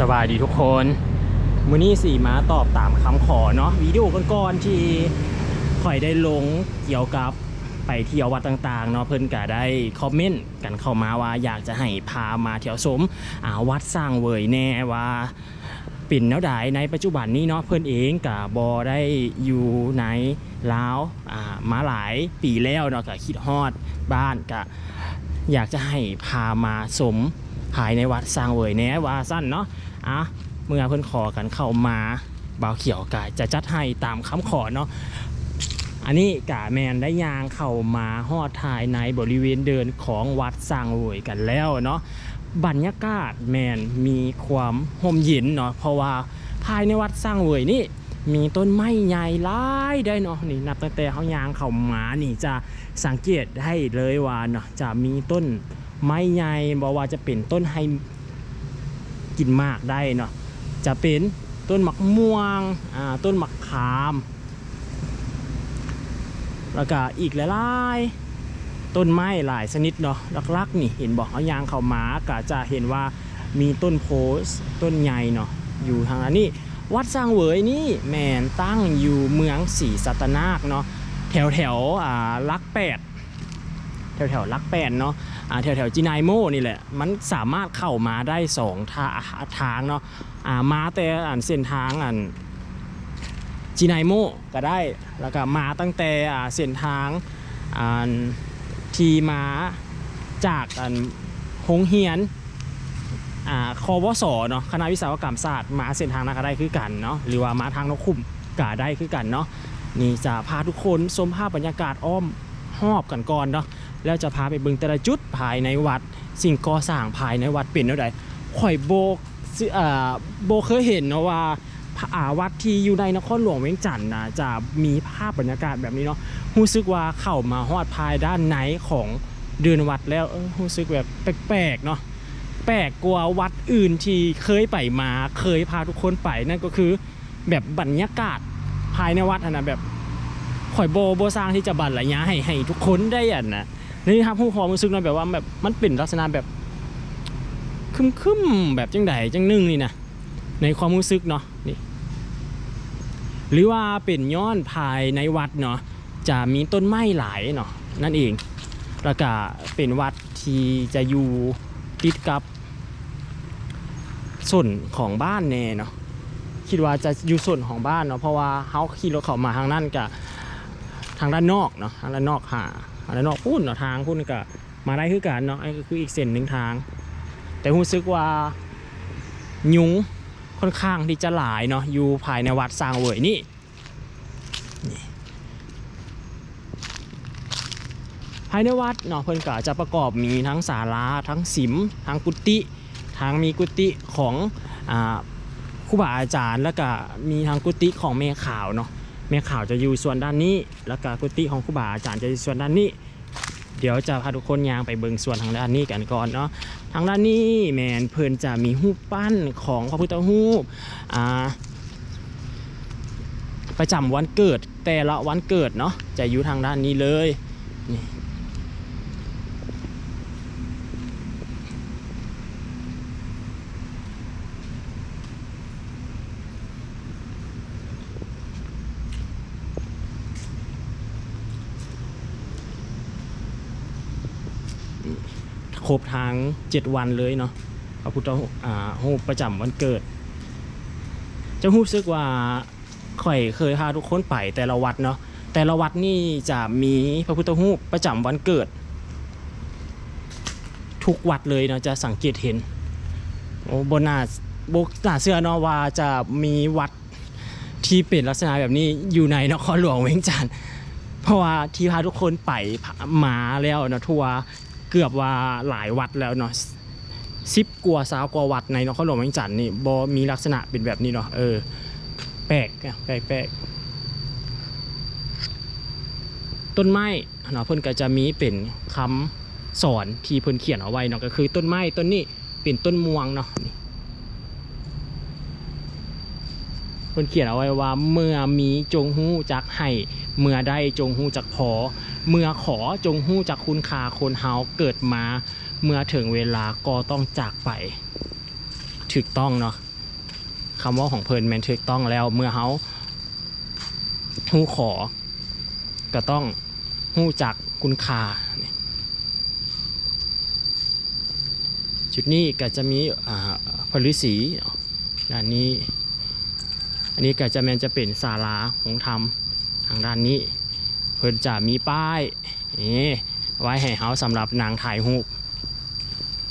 สวัสดีทุกคนมื้อนี้สี่ม้าตอบตามคำขอเนาะวิดีโอก่อนๆที่ข่อยได้ลงเกี่ยวกับไปเที่ยววัดต่างๆเนาะเพิ่อนก็ได้คอมเมนต์กันเข้ามาว่าอยากจะให้พามาเที่ยวสมวัดสร้างเวยแน่ว่าปิ่นแนวใดในปัจจุบันนี้เนาะเพิ่อนเองกับบอได้อยู่ในลาวมาหลายปีแล้วเนาะก็คิดฮอดบ้านก็อยากจะให้พามาสม ภายในวัดสร้างเวยแน่ว่าสั้นเนาะอะเมื่อเพิ่อนขอกันเข้ามาบ่าวเขียวกาจะจัดให้ตามคำขอเนาะอันนี้กาแมนได้ยางเข้ามาฮอดทายในบริเวณเดินของวัดสร้างเวยกันแล้วเนาะบรรยากาศแมนมีความห่มเย็นเนาะเพราะว่าภายในวัดสร้างเวยนี่มีต้นไม้ใหญ่หลายได้เนาะนี่นับตั้งแต่เขายางเข้ามานี่จะสังเกตให้เลยว่าเนาะจะมีต้น ไม้ใหญ่บอกว่าจะเป็นต้นไฮกินมากได้เนาะจะเป็นต้นหมะม่วงอ่าต้นหมะขาม แล้วก็อีกหลายๆต้นไม้หลายชนิดเนาะลักๆนี่เห็นบอกเขายางเขามาก็จะเห็นว่ามีต้นโพสต้นใหญ่เนาะอยู่ทางนั้นนี่วัดสร้างเวยนี่แมนตั้งอยู่เมืองศรีสัตนาคเนาะแถวแถวอ่าลักแปดแถวแถวลักแปดเนาะ แถวแถวจีนายโมนี่แหละ มันสามารถเข้ามาได้สองทาทางเนาะอ่ามาแต่อันเส้นทางอันจีนายโมก็ได้ แล้วก็มาตั้งแต่เส้นทางอันทีมาจากอันหงเฮียนคอวสเนาะคณะวิศวกรรมศาสตร์มาเส้นทางนั้นก็ได้คือกันเนาะหรือว่ามาทางนกขุมก็ได้คือกันเนาะนี่จะพาทุกคนชมภาพบรรยากาศอ้อมหอบกันก่อนเนาะ แล้วจะพาไปเบิ่งแต่ละจุดภายในวัด สิ่งก่อสร้างภายในวัดเป็นเท่าใดข่อยโบกซื้ออ่าโบเคยเห็นเนะว่าพระอาวัดที่อยู่ในนครหลวงเวียงจันทร์นะจะมีภาพบรรยากาศแบบนี้เนาะรู้สึกว่าเข้ามาฮอดภายด้านในของเดือนวัดแล้วรู้สึกแบบแปลกๆเนาะแปลกกว่าวัดอื่นที่เคยไปมาเคยพาทุกคนไปนั่นก็คือแบบบรรยากาศภายในวัดนะแบบข่อยโบโบสร้างที่จะบรรยายให้ให้ทุกคนได้อะนะ นี่ครับผู้ความรู้สึกนะแบบว่าแบบมันเป็นลักษณะแบบคึมคึมๆแบบจังใดจังนึ่งนี่นะในความรู้สึกเนาะนี่หรือว่าเป็นย้อนภายในวัดเนาะจะมีต้นไม้หลายเนาะนั่นเองแล้วก็เป็นวัดที่จะอยู่ติดกับส่วนของบ้านแน่เนาะคิดว่าจะอยู่ส่วนของบ้านเนาะเพราะว่าเขาขี่รถเข้ามาทางนั้นกับทางด้านนอกเนาะทางด้านนอกหา อันนั้นเนาะพุ่นเนาะทางพุ่นก็มาได้คือกันเนาะไอ้ก็คืออีกเส้นหนึ่งทาง แต่รู้สึกว่ายุงค่อนข้างที่จะหลายเนาะอยู่ภายในวัดสร้างเวยนี่ภายในวัดเนาะเพิ่นก็จะประกอบมีทั้งศาลาทั้งสิมทั้งกุฏิทั้งมีกุฏิของอครูบาอาจารย์แล้วก็มีทั้งกุฏิของแม่ขาวเนาะ แม่ข่าวจะอยู่ส่วนด้านนี้ แล้วก็กุฏิของครูบาอาจารย์จะอยู่ส่วนด้านนี้ เดี๋ยวจะพาทุกคนยางไปเบิ่งส่วนทางด้านนี้กันก่อนเนาะทางด้านนี้แมนเพิ่นจะมีรูปปั้นของพระพุทธรูปอ่าประจำวันเกิดแต่ละวันเกิดเนาะจะอยู่ทางด้านนี้เลยนี่ ครบทาง7 วันเลยเนาะพระพุทธอ่ารูปประจำวันเกิดจะรู้สึกว่าข่อยเคยพาทุกคนไปแต่ละวัดเนาะแต่ละวัดนี่จะมีพระพุทธรูปประจำวันเกิด ทุกวัดเลยเนาะจะสังเกตเห็นโอ้บนหน้าบกหน้าเสื้อเนาะว่าจะมีวัดที่เป็นลักษณะแบบนี้อยู่ในนครหลวงเวียงจันทร์เพราะว่าที่พาทุกคนไปมาแล้วเนาะทัวร์ เกือบว่าหลายวัดแล้วเนาะสิบกว่าสาวกว่าวัดในนครหลวงเวียงจันทร์นี่บอมีลักษณะเป็นแบบนี้เนาะเออแปลกอะแปลกแปลกต้นไม้เนาะเพิ่นก็จะมีเป็นคำสอนที่เพิ่นเขียนเอาไว้เนาะก็คือต้นไม้ต้นนี้เป็นต้นม่วงเนาะนี่เพิ่นเขียนเอาไว้ว่าเมื่อมีจงหู้จักให้เมื่อได้จงหู้จักพอ เมื่อขอจงหู้จักคุณค่าคนเฮาเกิดมา เมื่อถึงเวลาก็ต้องจากไปถูกต้องเนาะคำว่าของเพิ่นแมนถูกต้องแล้วเมื่อเขาฮู้ขอ ก็ต้องฮู้จักคุณค่าจุดนี้ก็จะมีอ่าพระฤาษีด้านนี้ อันนี้ก็จะแมนจะเป็นศาลาของธรรมทางด้านนี้ เพิ่นจะมีป้ายนี่ไว้ให้เฮาสำหรับนางถ่ายรูป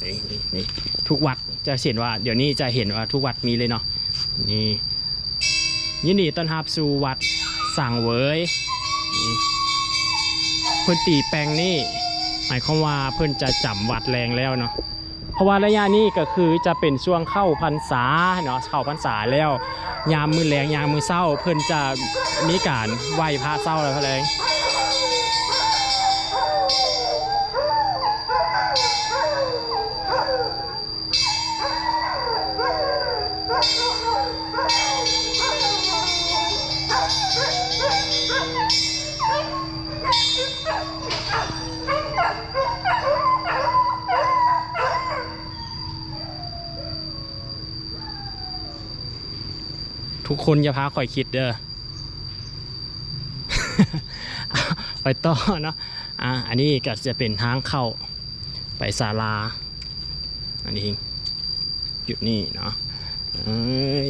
นี่นี่นี่ทุกวัดจะเห็นว่าเดี๋ยวนี้จะเห็นว่าทุกวัดมีเลยเนาะนี่ยินดีต้อนรับสู่วัดสั่งเวยเพิ่นตีแปลงนี่หมายความว่าเพิ่นจะจำวัดแรงแล้วเนาะเพราะว่าระยะนี้ก็คือจะเป็นช่วงเข้าพรรษาเนาะเข้าพรรษาแล้ว ยามมือแรงยามมือเศร้า เพิ่นจะมีการไหว้พระเศร้าแล้วพะแรง ทุกคนอย่าพาข่อยคิดเด้อไปต่อเนาะอะอันนี้ก็จะเป็นทางเข้าไปศาลา อันนี้หยุดนี่เนาะเอ้ย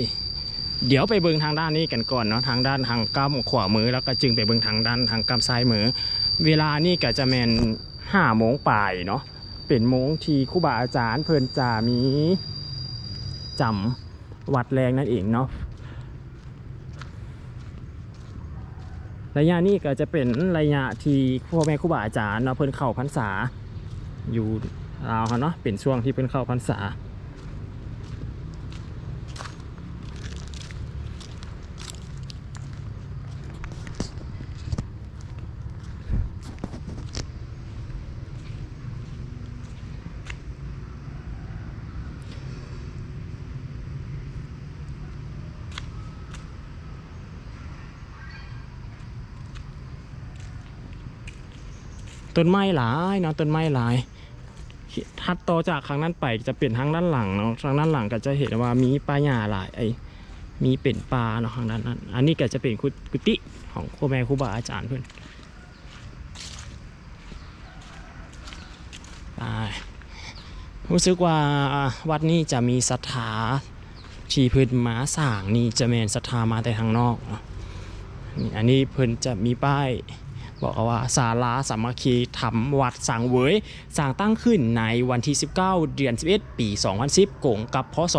เดี๋ยวไปเบิงทางด้านนี้กันก่อนเนาะทางด้านทางกำขวามือแล้วก็จึงไปเบิงทางด้านทางกำซ้ายมือ เวลานี่ก็จะแมนห้าโมงป่ายเนาะเป็นโมงที่ครูบาอาจารย์เพลินจะมีจำวัดแรงนั่นเองเนาะ ระยะนี้ก็จะเป็นระยะที่พ่อแม่ครูบาอาจารย์เนาะเพิ่นเข้าพรรษา อยู่ราวเขาเนาะเป็นช่วงที่เพิ่นเข้าพรรษา ต้นไม้หลายเนาะต้นไม้หลายถัดต่อจากครั้งนั้นไปจะเป็นทางด้านหลังเนาะทางด้านหลังก็จะเห็นว่ามีป่าหญ้าหลายไอ้มีเป็นป่าเนาะทางด้านนั้น อันนี้ก็จะเป็นกุฏิของครูแม่ครูบาอาจารย์เพื่อนไปรู้สึกว่าวัดนี้จะมีศรัทธาที่พื้นมาสางนี่จะแมนศรัทธามาแต่ทางนอกเนาะนี่อันนี้เพิ่นจะมีป้าย บอกว่าศาลาสามัคคีธรรมวัดสังเวยสร้างตั้งขึ้นในวันที่ 19 เดือน 11 ปี 2010กงกับพศ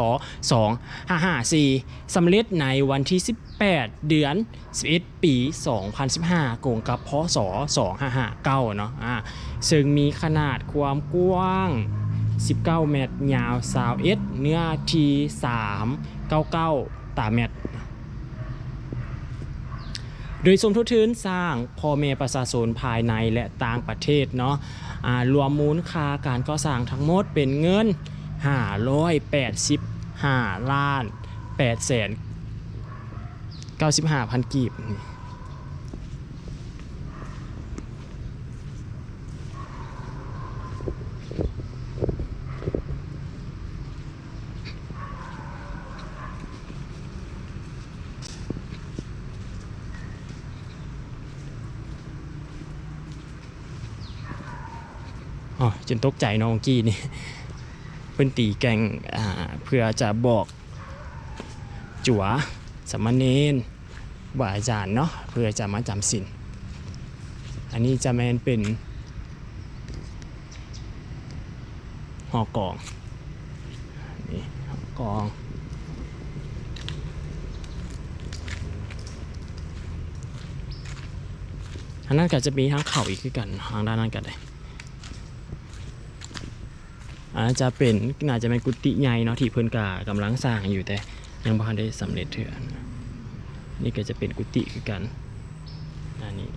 2554สำเร็จในวันที่ 18 เดือน 11 ปี 2015กงกับพศ 2559เนาะอ่าซึ่งมีขนาดความกว้าง 19 เมตร ยาว21เนื้อที่399ตาเมตร โดยสมทบทุนสร้างพ่อแม่ประชาชนภายในและต่างประเทศเนาะรวมมูลค่าการก่อสร้างทั้งหมดเป็นเงิน 585 ล้าน8แสน95พันกีบ จนตกใจน้องกี้นี่เพิ่นตีแกงเพื่อจะบอกจัวสามเณรบาอาจารย์เนาะเพื่อจะมาจำศีลอันนี้จะแมนเป็นหอกองนี่หอกองอันนั้นก็จะมีทั้งเข่าอีกคือกันทางด้านนั้นก็ได้ อันนั้นจะเป็นน่าจะเป็นกุฏิใหญ่เนาะที่เพิ่นกากำลังสร้างอยู่แต่ยังบ่ทันได้สำเร็จเถื่อนนี่ก็จะเป็นกุฏิคือกันอันนี้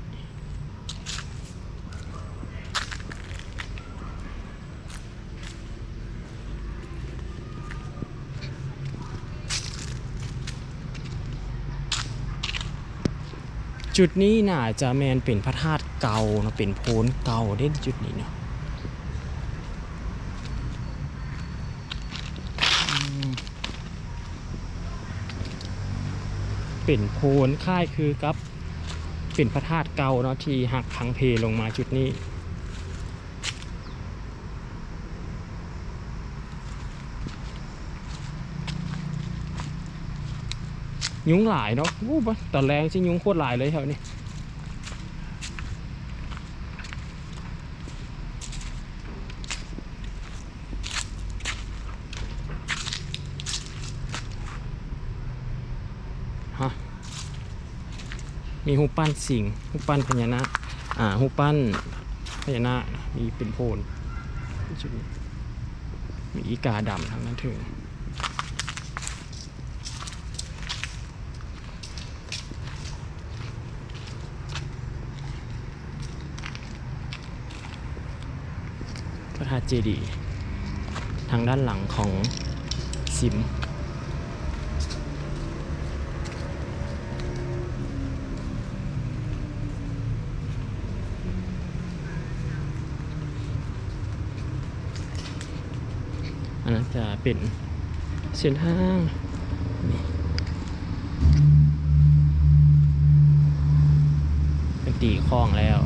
จุดนี้น่าจะแมนเป็นพระธาตุเก่าเนาะเป็นโพนเก่าเด่นจุดนี้เนาะ เป็นโพนค่ายคือกับเป็นพระธาตุเก่าเนาะที่หักพังเพลงมาจุดนี้ยุงหลายเนาะวู้บตอนแรงสิยุงโคตรหลายเลยแถวนี้ มีหูปั้นสิงหูปั้นพญานาคอ่าหูปั้นพญานาคมีเป็นโพนจุดนี้มีอีกาดำทางนั้นถึงพระธาตุเจดีย์ทางด้านหลังของสิม อันนั้นจะ เป็นเส้นทางเป็นตีคลองแล้ว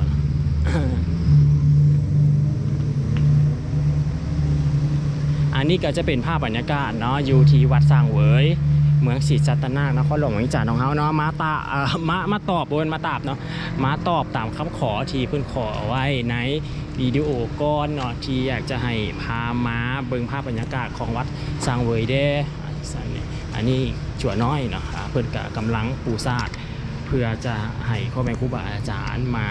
อันนี้ก็จะเป็นภาพบรรยากาศเนาะอยู่ที่วัดสร้างเวย เมืองศรีสัตนาคนครหลวงเวียงจันทน์ของเฮาเนาะมาตาเอ่อมามาตอบบนมาตอบเนาะมาตอบตามคำขอที่เพิ่นขอไว้ในวิดีโอก่อนเนาะที่อยากจะให้พามาเบิ่งภาพบรรยากาศของวัดสร้างเวยเด้อันนี้อันนี้จั่วน้อยเนาะเพิ่นก็กำลังปูซาดเพื่อจะให้พ่อแม่ครูบาอาจารย์มา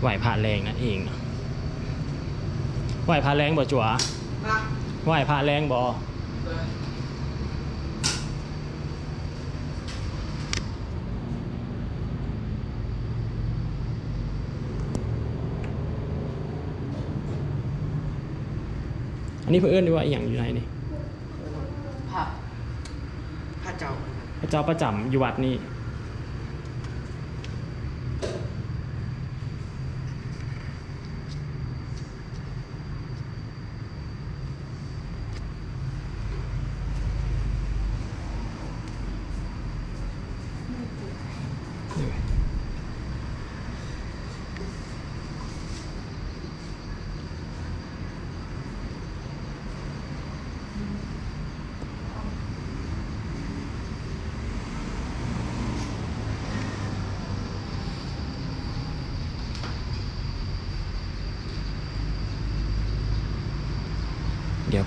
ไหว้พระแรงนั่นเองเนาะไหว้พระแรงบ่จั่วไหว้พระแรงบ่ ออันนี้เพื่นเอนดีว่าอหย่างอยู่ไหนนี่พระพระเจ้า พระเจ้าประจำอยู่วัดนี่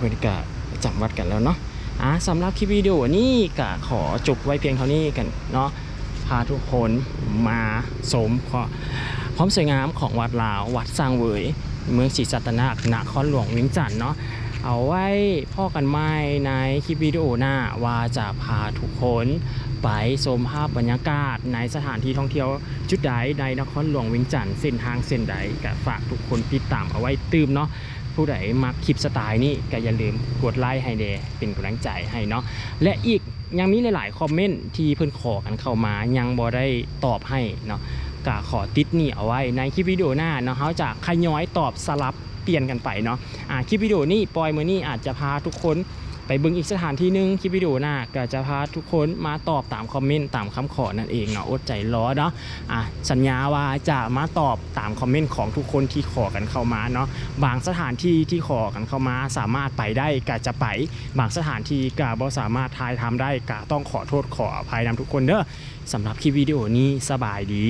เดี๋ยวเพื่อนกะจำวัดกันแล้วเนาะอ่าสำหรับคลิปวิดีโอนี้กะขอจบไว้เพียงเท่านี้กันเนาะพาทุกคนมาสมพอพร้อมสวยงามของวัดลาววัดสร้างเวยเมืองศรีสัตนานครหลวงเวียงจันทน์เนาะเอาไว้พ่อกันไม่ในคลิปวิดีโอหน้าว่าจะพาทุกคนไปชมภาพบรรยากาศในสถานที่ท่องเที่ยวจุดใดในนครหลวงเวียงจันทน์เส้นทางเส้นใดก็ฝากทุกคนติดตามเอาไว้ตืมเนาะ ผู้ใดมักคลิปสไตล์นี้ก็อย่าลืมกดไลค์ให้เดเป็นกำลังใจให้เนาะและอีกยังมีหลาย ๆ คอมเมนต์ที่เพื่อนขอกันเข้ามายังบ่ได้ตอบให้เนาะก็ขอติดนี่เอาไว้ในคลิปวิดีโอหน้าเนาะเขาจะขย้อยตอบสลับเปลี่ยนกันไปเนาะอ่าคลิปวิดีโอนี้ปลอยมือนี้อาจจะพาทุกคน ไปบิ่งอีกสถานที่หนึงคลิปวิดีโอหน้าก็จะพาทุกคนมาตอบตามคอมเมนต์ตามคำขอนั่นเองเนาะอดใจรอเนาะอะสัญญาว่าจะมาตอบตามคอมเมนต์ของทุกคนที่ขอกันเข้ามาเนาะบางสถานที่ที่ขอกันเข้ามาสามารถไปได้ก็จะไป บางสถานที่ก็บ่สามารถทายทำได้ก็ต้องขอโทษขออภัยนำทุกคนเด้อสำหรับคลิปวิดีโอนี้สบายดี